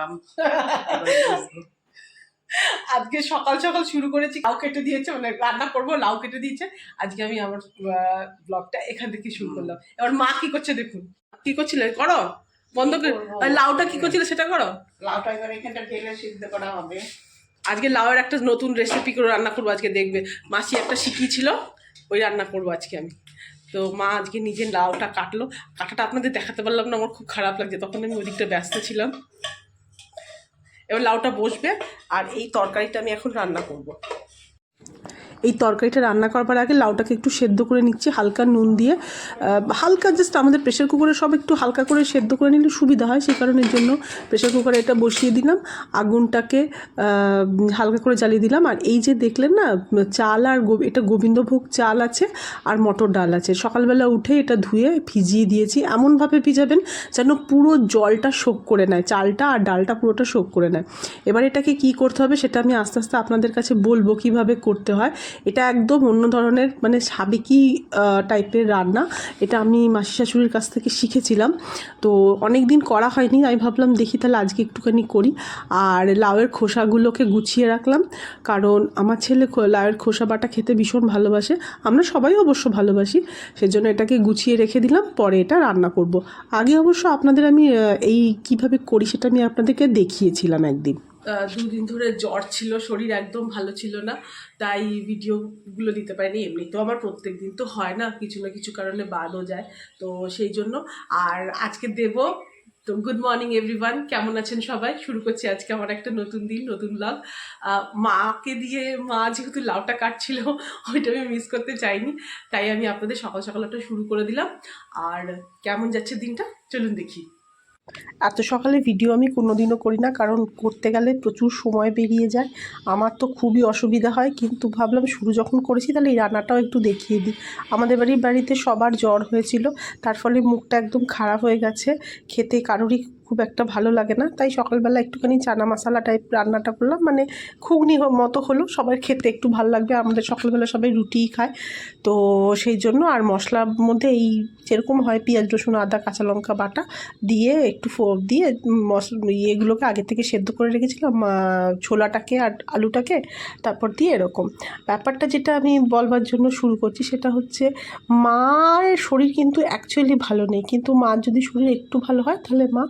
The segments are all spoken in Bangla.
কাটলাম আজকে সকাল সকাল শুরু করেছি লাউ কেটে দিয়েছে মানে রান্না করব লাউ কেটে দিয়েছে। আজকে আমি আমার ব্লগটা এখান থেকে শুরু করলাম। এবার মা কি করছে দেখুন। কি করছিলে? করো। বন্ধ করে লাউটা কি করছিলে সেটা করো। লাউটা এবার এখানটা ঢেলে সিদ্ধ করা হবে। আজকে লাউয়ের একটা নতুন রেসিপি করে রান্না করব আজকে দেখবে। মাসি একটা শিখিয়েছিল ওই রান্না করব আজকে আমি। তো মা আজকে নিজে লাউটা কাটলো। কাটাটা আপনাদের দেখাতে পারলাম না আমার খুব খারাপ লাগছে। তখন আমি ওদিকটা ব্যস্ত ছিলাম। এবার লাউটা বসবে আর এই তরকারিটা আমি এখন রান্না করব। এই তরকারিটা রান্না করবার আগে লাউটাকে একটু সেদ্ধ করে নিচ্ছি, হালকা নুন দিয়ে। হালকা জাস্ট আমাদের প্রেশার কুকারে সব একটু হালকা করে সেদ্ধ করে নিলে সুবিধা হয়, সেই কারণের জন্য প্রেশার কুকারে এটা বসিয়ে দিলাম, আগুনটাকে হালকা করে জ্বালিয়ে দিলাম। আর এই যে দেখলেন না, চাল আর এটা গোবিন্দভোগ চাল আছে আর মটর ডাল আছে। সকালবেলা উঠে এটা ধুয়ে ভিজিয়ে দিয়েছি। এমনভাবে ভিজাবেন যেন পুরো জলটা শোক করে নেয়, চালটা আর ডালটা পুরোটা শোক করে নেয়। এবার এটাকে কি করতে হবে সেটা আমি আস্তে আস্তে আপনাদের কাছে বলব কীভাবে করতে হয়। এটা একদম অন্য ধরনের মানে সাবেকি টাইপের রান্না। এটা আমি মাসি শাশুড়ির কাছ থেকে শিখেছিলাম। তো অনেক দিন করা হয়নি, আমি ভাবলাম দেখি তাহলে আজকে একটুখানি করি। আর লাউয়ের খোসাগুলোকে গুছিয়ে রাখলাম। কারণ আমার ছেলে লাউয়ের খোসা বাটা খেতে ভীষণ ভালোবাসে। আমরা সবাই অবশ্য ভালোবাসি। সেজন্য এটাকে গুছিয়ে রেখে দিলাম, পরে এটা রান্না করব। আগে অবশ্য আপনাদের আমি এই কীভাবে করি সেটা আমি আপনাদেরকে দেখিয়েছিলাম একদিন। দুদিন ধরে জ্বর ছিল, শরীর একদম ভালো ছিল না, তাই ভিডিওগুলো দিতে পারিনি, এমনি তো আমার প্রত্যেক দিন তো হয় না, কিছু না কিছু কারণে বাদও যায়, তো সেই জন্য। আর আজকে দেব, তো গুড মর্নিং এভরিওয়ান কেমন আছেন সবাই? শুরু করছি আজকে আমার একটা নতুন দিন, নতুন ব্লগ মাকে দিয়ে, মা যেহেতু লাউটা কাটছিল, ওইটা আমি মিস করতে চাইনি, তাই আমি আপনাদের সকাল সকাল ওটা শুরু করে দিলাম। আর কেমন যাচ্ছে দিনটা? চলুন দেখি। এত সকালে ভিডিও আমি কোনোদিনও করি না, কারণ করতে গেলে প্রচুর সময় বেরিয়ে যায়। আমার তো খুবই অসুবিধা হয়, কিন্তু ভাবলাম শুরু যখন করেছি তাহলে এই রান্নাটাও একটু দেখিয়ে দিই। আমাদের বাড়ির বাড়িতে সবার জ্বর হয়েছিল, তার ফলে মুখটা একদম খারাপ হয়ে গেছে, খেতে কারোরই খুব একটা ভালো লাগে না। তাই সকালবেলা একটুখানি চানা মশলা টাইপ রান্নাটা করলাম। মানে ঘুগনি মতো হলো, সবার খেতে একটু ভালো লাগবে। আমাদের সকালবেলা সবাই রুটিই খায়। তো সেই জন্য আর মশলার মধ্যে এই যেরকম হয় পেঁয়াজ, রসুন, আদা, কাঁচা লঙ্কা বাটা দিয়ে একটু ফোড় দিয়ে মশ ইয়েগুলোকে আগে থেকে সেদ্ধ করে রেখেছিলাম ছোলাটাকে আর আলুটাকে, তারপর দিয়ে এরকম। ব্যাপারটা যেটা আমি বলবার জন্য শুরু করছি সেটা হচ্ছে, মায়ের শরীর কিন্তু অ্যাকচুয়ালি ভালো নেই। কিন্তু মা যদি শরীর একটু ভালো হয়, তাহলে মা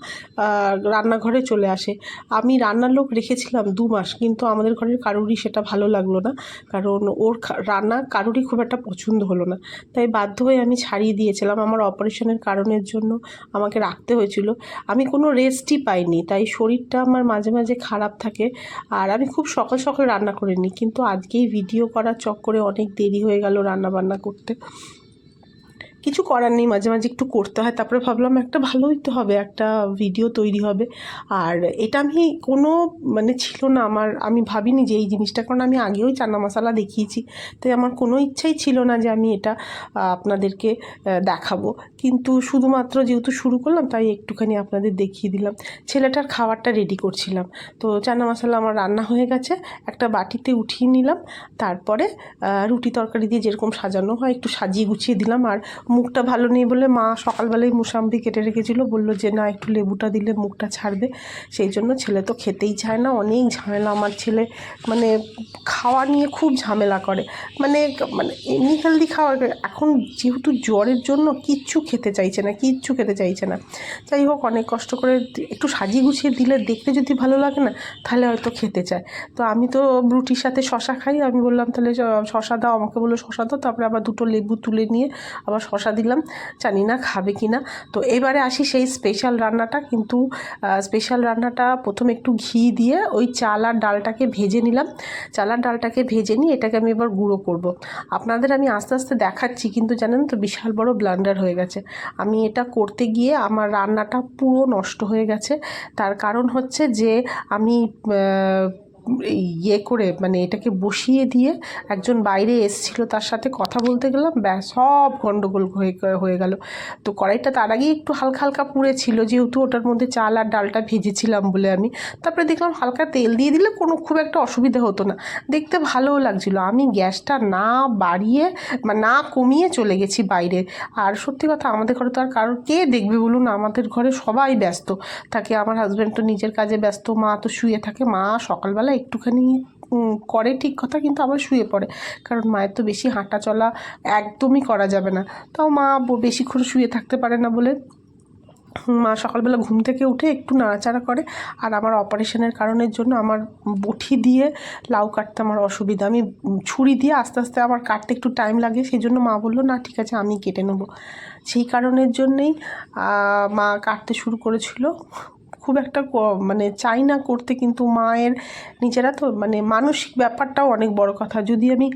রান্নাঘরে চলে আসে। আমি রান্নার লোক রেখেছিলাম দু মাস, কিন্তু আমাদের ঘরের কারোরই সেটা ভালো লাগল না। কারণ ওর রান্না কারোরই খুব একটা পছন্দ হলো না। তাই বাধ্য হয়ে আমি ছাড়িয়ে দিয়েছিলাম। আমার অপারেশনের কারণের জন্য আমাকে রাখতে হয়েছিল। আমি কোনো রেস্টই পাইনি, তাই শরীরটা আমার মাঝে মাঝে খারাপ থাকে। আর আমি খুব সকাল সকাল রান্না করে নিই, কিন্তু আজকেই ভিডিও করার চক্করে অনেক দেরি হয়ে গেল রান্না বান্না করতে। কিছু করার নেই, মাঝে মাঝে একটু করতে হয়। তারপরে ভাবলাম একটা ভালোই তো হবে, একটা ভিডিও তৈরি হবে। আর এটা আমি কোনো মানে ছিল না আমার, আমি ভাবিনি যে এই জিনিসটা, কারণ আমি আগেও চানা মশলা দেখিয়েছি। তাই আমার কোনো ইচ্ছাই ছিল না যে আমি এটা আপনাদেরকে দেখাবো। কিন্তু শুধুমাত্র যেহেতু শুরু করলাম, তাই একটুখানি আপনাদের দেখিয়ে দিলাম। ছেলেটার খাবারটা রেডি করছিলাম। তো চানা মশলা আমার রান্না হয়ে গেছে, একটা বাটিতে উঠিয়ে নিলাম। তারপরে রুটি তরকারি দিয়ে যেরকম সাজানো হয়, একটু সাজিয়ে গুছিয়ে দিলাম। আর মুখটা ভালো নেই বলে মা সকালবেলায় মুসাম্বি কেটে রেখেছিল। বলল যে, না, একটু লেবুটা দিলে মুখটা ছাড়বে। সেই জন্য ছেলে তো খেতেই চায় না। অনেক ঝামেলা। আমার ছেলে মানে খাওয়া নিয়ে খুব ঝামেলা করে। মানে মানে এমনি হেলদি খাওয়া এখন যেহেতু জ্বরের জন্য কিচ্ছু খেতে চাইছে না, কিচ্ছু খেতে চাইছে না। যাই হোক, অনেক কষ্ট করে একটু সাজিয়ে গুছিয়ে দিলে দেখতে যদি ভালো লাগে না, তাহলে হয়তো খেতে চায়। তো আমি তো রুটির সাথে শশা খাই। আমি বললাম, তাহলে শশা দাও। আমাকে বলল, শশা দাও। তারপরে আবার দুটো লেবু তুলে নিয়ে আবার শশা দিলাম, জানি না খাবে কি না তো এবারে আসি সেই স্পেশাল রান্নাটা, কিন্তু স্পেশাল রান্নাটা প্রথম একটু ঘি দিয়ে ওই চাল আর ডালটাকে ভেজে নিলাম। চাল আর ডালটাকে ভেজে নিয়ে এটাকে আমি এবার গুঁড়ো করব। আপনাদের আমি আস্তে আস্তে দেখাচ্ছি, কিন্তু জানেন তো বিশাল বড় ব্লান্ডার হয়ে গেছে। আমি এটা করতে গিয়ে আমার রান্নাটা পুরো নষ্ট হয়ে গেছে। তার কারণ হচ্ছে যে আমি ইয়ে করে মানে এটাকে বসিয়ে দিয়ে একজন বাইরে এসছিল তার সাথে কথা বলতে গেলাম, ব্যাস সব গণ্ডগোল হয়ে হয়ে গেল। তো কড়াইটা তার আগেই একটু হালকা হালকা পুড়ে ছিল, যেহেতু ওটার মধ্যে চাল আর ডালটা ভেজেছিলাম বলে আমি। তারপরে দেখলাম হালকা তেল দিয়ে দিলে কোনো খুব একটা অসুবিধা হতো না। দেখতে ভালোও লাগছিল। আমি গ্যাসটা না বাড়িয়ে বা না কমিয়ে চলে গেছি বাইরে। আর সত্যি কথা আমাদের ঘরে তো আর কারোর কে দেখবে বলুন? আমাদের ঘরে সবাই ব্যস্ত। থাকে আমার হাজব্যান্ড তো নিজের কাজে ব্যস্ত, মা তো শুয়ে থাকে, মা সকালবেলা একটুখানি করে ঠিক কথা কিন্তু আবার শুয়ে পড়ে। কারণ মায়ের তো বেশি হাঁটা চলা একদমই করা যাবে না। তাও মা বেশিক্ষণ শুয়ে থাকতে পারে না বলে মা সকালবেলা ঘুম থেকে উঠে একটু নাড়াচাড়া করে। আর আমার অপারেশনের কারণের জন্য আমার বটি দিয়ে লাউ কাটতে আমার অসুবিধা। আমি ছুরি দিয়ে আস্তে আস্তে আমার কাটতে একটু টাইম লাগে। সেই জন্য মা বলল, না, ঠিক আছে, আমি কেটে নেব। সেই কারণের জন্যেই মা কাটতে শুরু করেছিল। খুব একটা মানে চাই না করতে, কিন্তু মায়ের নিজেরা তো মানে মানসিক ব্যাপারটাও অনেক বড় কথা। যদি আমি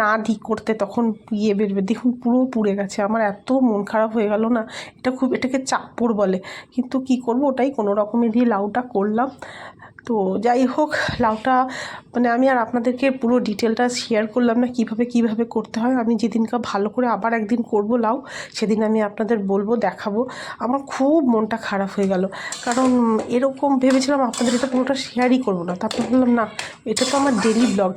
না দিই করতে তখন ইয়ে বেরবে দেখুন পুরো পুড়ে গেছে। আমার এত মন খারাপ হয়ে গেল না, এটা খুব, এটাকে চাপ্পড় বলে। কিন্তু কি করব, ওটাই কোনো রকমে দিয়ে লাউটা করলাম। তো যাই হোক, লাউটা মানে আমি আর আপনাদেরকে পুরো ডিটেলটা শেয়ার করলাম না, কীভাবে কীভাবে করতে হয়। আমি যেদিনকা ভালো করে আবার একদিন করব লাউ, সেদিন আমি আপনাদের বলব, দেখাবো। আমার খুব মনটা খারাপ হয়ে গেল। কারণ এরকম ভেবেছিলাম আপনাদের এটা পুরোটা শেয়ারই করব না। তারপর বললাম না, এটা তো আমার ডেলি ব্লগ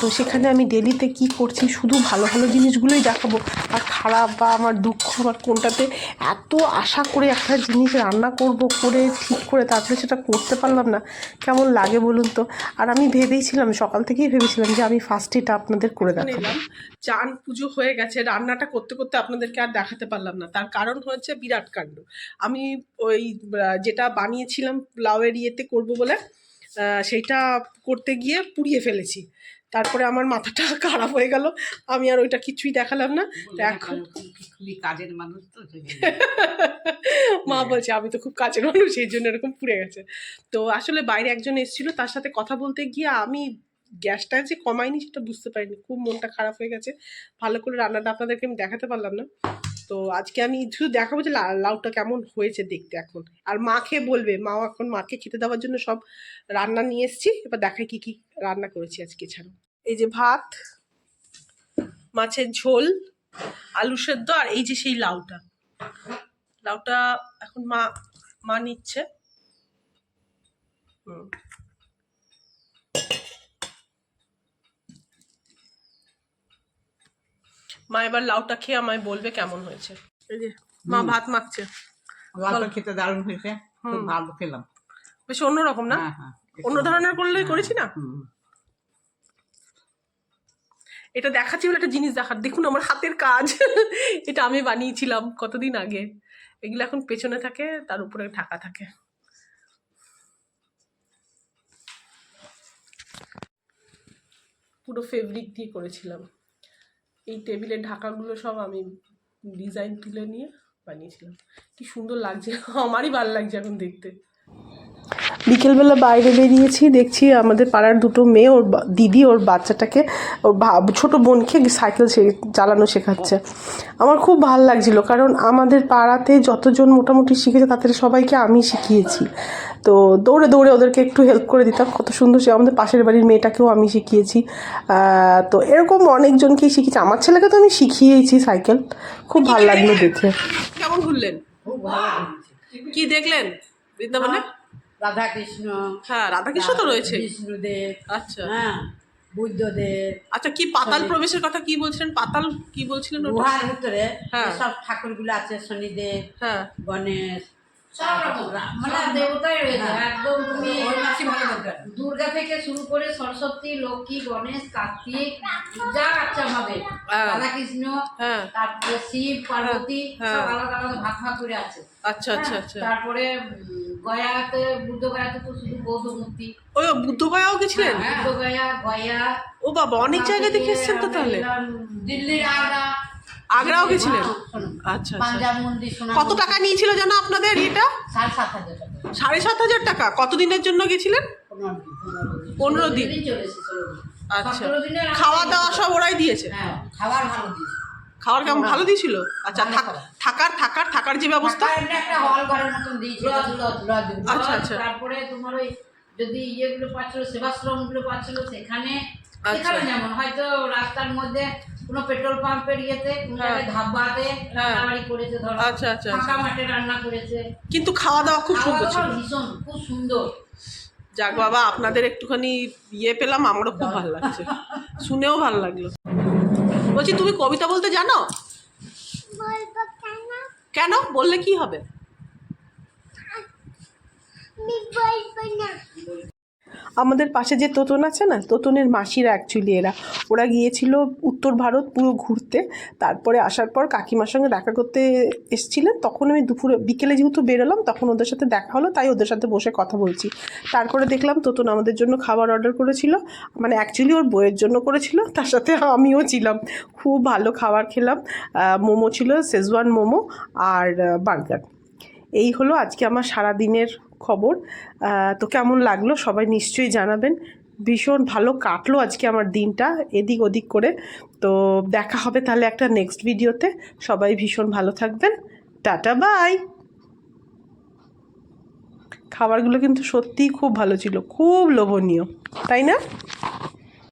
তো সেখানে আমি ডেলিতে কি করছি? শুধু ভালো ভালো জিনিসগুলোই দেখাবো। আর খারাপ বা আমার দুঃখ আমার কোনটাতে এত আশা করে একটা জিনিস রান্না করব, করে ঠিক করে তারপরে সেটা করতে পারলাম না। কেমন লাগে বলুন তো? আর আমি ভেবেইছিলাম সকাল থেকেই ভেবেছিলাম যে আমি ফার্স্ট এটা আপনাদের করে দেখাবো। চান পুজো হয়ে গেছে, রান্নাটা করতে করতে আপনাদেরকে আর দেখাতে পারলাম না। তার কারণ হচ্ছে বিরাট কাণ্ড। আমি ওই যেটা বানিয়েছিলাম লাউয়ের ইয়েতে করব বলে সেইটা করতে গিয়ে পুড়িয়ে ফেলেছি। তারপরে আমার মাথাটা খারাপ হয়ে গেল। আমি আর ওইটা কিছুই দেখালাম না। এখন খুবই কাজের মানুষ তো মা বলছে আমি তো খুব কাজের মানুষ এই জন্য এরকম পুড়ে গেছে। তো আসলে বাইরে একজন এসেছিল তার সাথে কথা বলতে গিয়ে আমি গ্যাসটা যে কমায়নি সেটা বুঝতে পারিনি। খুব মনটা খারাপ হয়ে গেছে। ভালো করে রান্নাটা আপনাদেরকে আমি দেখাতে পারলাম না। তো আজকে আমি শুধু দেখাবো যে লাউটা কেমন হয়েছে দেখতে এখন। আর মাকে বলবে মাও এখন মাকে খেতে দেওয়ার জন্য সব রান্না নিয়ে এসেছি। এবার দেখাই কি কি রান্না করেছি আজকে ছাড়া এই যে ভাত, মাছের ঝোল, আলু সেদ্ধ আর এই যে সেই লাউটা। লাউটা এখন মা মা নিচ্ছে। হুম। মা এবার লাউটা খেয়ে আমায় বলবে কেমন হয়েছে। এই যে মা ভাত মাখছে। লাউটা খেতে দারুণ হয়েছে খুব ভালো খেলাম। বেশ অন্যরকম না? হ্যাঁ হ্যাঁ অন্য ধরনের করলেই করেছি না? এটা দেখাচ্ছি বলে একটা জিনিস দেখার দেখুন আমার হাতের কাজ। এটা আমি বানিয়েছিলাম কতদিন আগে। এগুলো এখন পেছনে থাকে তার উপরে ঢাকা থাকে। পুরো ফেব্রিক দিয়ে করেছিলাম। এই টেবিলের ঢাকাগুলো সব আমি ডিজাইন তুলে নিয়ে বানিয়েছিলাম। কি সুন্দর লাগছে, আমারই ভালো লাগছে এখন দেখতে। বিকেলবেলা বাইরে বেরিয়েছি, দেখছি আমাদের পাড়ার দুটো মেয়ে, ওর দিদি, ওর বাচ্চাটাকে, ওর ছোট বোনকে সাইকেল চালানো শেখাচ্ছে। আমার খুব ভালো লাগছিল, কারণ আমাদের পাড়াতে যতজন মোটামুটি শিখেছে, তাদের সবাইকে আমি শিখিয়েছি। তো দৌড়ে দৌড়ে ওদেরকে একটু হেল্প করে দিতাম। কত সুন্দর সে আমাদের পাশের বাড়ির মেয়েটাকেও আমি শিখিয়েছি। তো এরকম অনেকজনকেই শিখিয়েছি। আমার ছেলেকে তো আমি শিখিয়েছি সাইকেল। খুব ভালো লাগল দেখে। কেমন ঘুরলেন? কি দেখলেন? বৃন্দাবনে? রাধা কৃষ্ণ হ্যাঁ রাধাকৃষ্ণ তো রয়েছে। বিষ্ণুদেব আচ্ছা। হ্যাঁ বুদ্ধদেব। আচ্ছা কি পাতাল প্রবেশের কথা কি বলছিলেন? পাতাল কি বলছিলেন? গুহার ভিতরে হ্যাঁ। সব ঠাকুরগুলো আছে শনিদেব হ্যাঁ। গণেশ সব রকম মানে দেবতাই রয়েছে। হ্যাঁ। একদম তুমি ওই মাসি ভালো বলতে দুর্গা থেকে শুরু করে সরস্বতী লক্ষ্মী গণেশ কার্তিক যা বাচ্চা হবে। হ্যাঁ। রাধাকৃষ্ণ হ্যাঁ। তারপরে শিব পার্বতী। সব আলাদা আলাদা ভাগ ভাগ করে আছে। আচ্ছা আচ্ছা আচ্ছা। তারপরে গয়াতে বুদ্ধ গয়াতে তো শুধু বৌদ্ধ মূর্তি। বুদ্ধ গয়াও গেছিলেন? বুদ্ধ গয়া গয়া। ও বাবা অনেক জায়গায় দেখে এসছেন তো তাহলে। দিল্লির আগ্রা আগ্রাও গেছিলেন? আচ্ছা আচ্ছা। কত টাকা নিয়েছিল জানো আপনাদের এটা সাড়ে সাত হাজার টাকা। কতদিনের জন্য গেছিলেন? পনেরো দিন আচ্ছা। খাওয়া দাওয়া সব ওরাই দিয়েছে? হ্যাঁ খাবার ভালো দিয়েছে। খাওয়ার কেমন? ভালো দিয়েছিল? আচ্ছা। থাকার থাকার থাকার যে ব্যবস্থা? একটা হল ঘরের মতন দিয়েছিল আচ্ছা, আচ্ছা। তারপরে তোমার ওই যদি ইয়েগুলো পাচ্ছিল সেবাশ্রমগুলো পাচ্ছিল সেখানে আচ্ছা। সেখানে যেমন হয়তো রাস্তার মধ্যে কোনো পেট্রোল পাম্পের ইয়েতে কোনো হ্যাঁ। ধাব্বাতে হ্যাঁ। রান্নাবাড়ি করেছে ধরো আচ্ছা, আচ্ছা, ফাঁকা মাঠে রান্না করেছে। কিন্তু খাওয়া দাওয়া খুব সুন্দর ছিল। ভীষণ খুব সুন্দর। যাক বাবা আপনাদের একটুখানি ইয়ে পেলাম আমারও খুব ভালো লাগছে। শুনেও ভালো লাগল। বলছি তুমি কবিতা বলতে জানো? কেন? বললে কি হবে? আমাদের পাশে যে তোতন আছে না, তোতনের মাসিরা অ্যাকচুয়ালি এরা। ওরা গিয়েছিল উত্তর ভারত পুরো ঘুরতে, তারপরে আসার পর কাকিমার সঙ্গে দেখা করতে এসেছিলেন। তখন আমি দুপুরে, বিকেলে যেহেতু বেরোলাম, তখন ওদের সাথে দেখা হলো, তাই ওদের সাথে বসে কথা বলছি। তারপরে দেখলাম তোতন আমাদের জন্য খাবার অর্ডার করেছিল মানে অ্যাকচুয়ালি ওর বইয়ের জন্য করেছিল, তার সাথে আমিও ছিলাম। খুব ভালো খাবার খেলাম মোমো ছিল শেজওয়ান মোমো আর বার্গার। এই হলো আজকে আমার সারা দিনের খবর। তো কেমন লাগল? সবাই নিশ্চয়ই জানাবেন। ভীষণ ভালো কাটলো আজকে আমার দিনটা, এদিক ওদিক করে। তো দেখা হবে তাহলে একটা নেক্সট ভিডিওতে সবাই ভীষণ ভালো থাকবেন। টাটা বাই খাবারগুলো কিন্তু সত্যিই খুব ভালো ছিল। খুব লোভনীয়। তাই না?